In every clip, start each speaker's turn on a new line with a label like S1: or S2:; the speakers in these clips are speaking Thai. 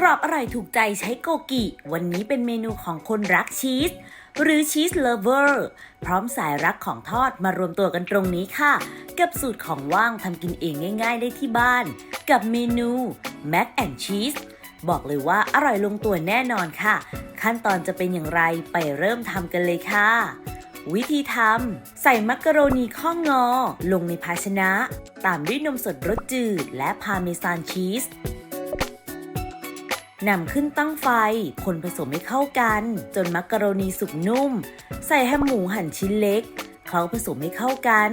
S1: กรอบอร่อยถูกใจใช้โกกิ วันนี้เป็นเมนูของคนรักชีส หรือชีสเลเวอร์พร้อมสายรักของทอดมารวมตัวกันตรงนี้ค่ะ กับสูตรของว่างทำกินเองง่ายๆได้ที่บ้าน กับเมนูแม็กแอนชีสบอกเลยว่าอร่อยลงตัวแน่นอนค่ะ ขั้นตอนจะเป็นอย่างไรไปเริ่มทำกันเลยค่ะ วิธีทำใส่มักกะโรนีข้องอลงในภาชนะ ตามด้วยนมสดรสจืด และพาเมซานชีส นำขึ้นตั้งไฟ คนผสมให้เข้ากัน จนมักกะโรนีสุกนุ่ม ใส่แฮมหมูหั่นชิ้นเล็ก เคล้าผสมให้เข้ากัน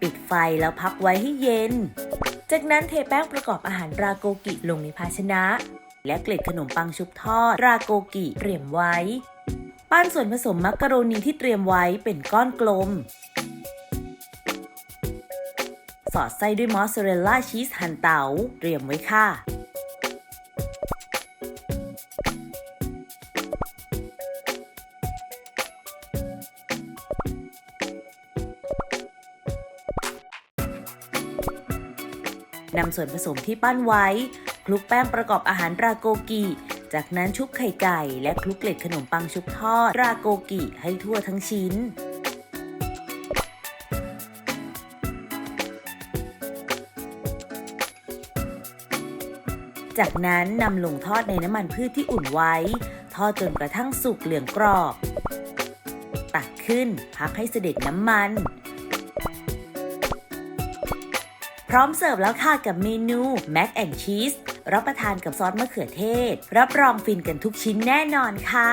S1: ปิดไฟแล้วพักไว้ให้เย็น จากนั้นเทแป้งประกอบอาหารราโกกิลงในภาชนะ และเกล็ดขนมปังชุบทอดราโกกิเตรียมไว้ ปั้นส่วนผสมมักกะโรนีที่เตรียมไว้เป็นก้อนกลมสอดไส้ด้วยมอสซาเรลล่าชีสหั่นเตาเตรียมไว้ค่ะ นำส่วนผสมที่ปั้นไว้ คลุกแป้งประกอบอาหารราโกกิ จากนั้นชุบไข่ไก่และคลุกเกล็ดขนมปังชุบทอดราโกกิให้ทั่วทั้งชิ้นจากนั้นนำลงทอดในน้ำมันพืชที่อุ่นไว้ ทอดจนกระทั่งสุกเหลืองกรอบ ตักขึ้นพักให้เสด็จน้ำมัน พร้อมเสิร์ฟแล้วค่ะกับเมนูแม็กแอนชีสรับประทานกับซอสมะเขือเทศ รับรองฟินกันทุกชิ้นแน่นอนค่ะ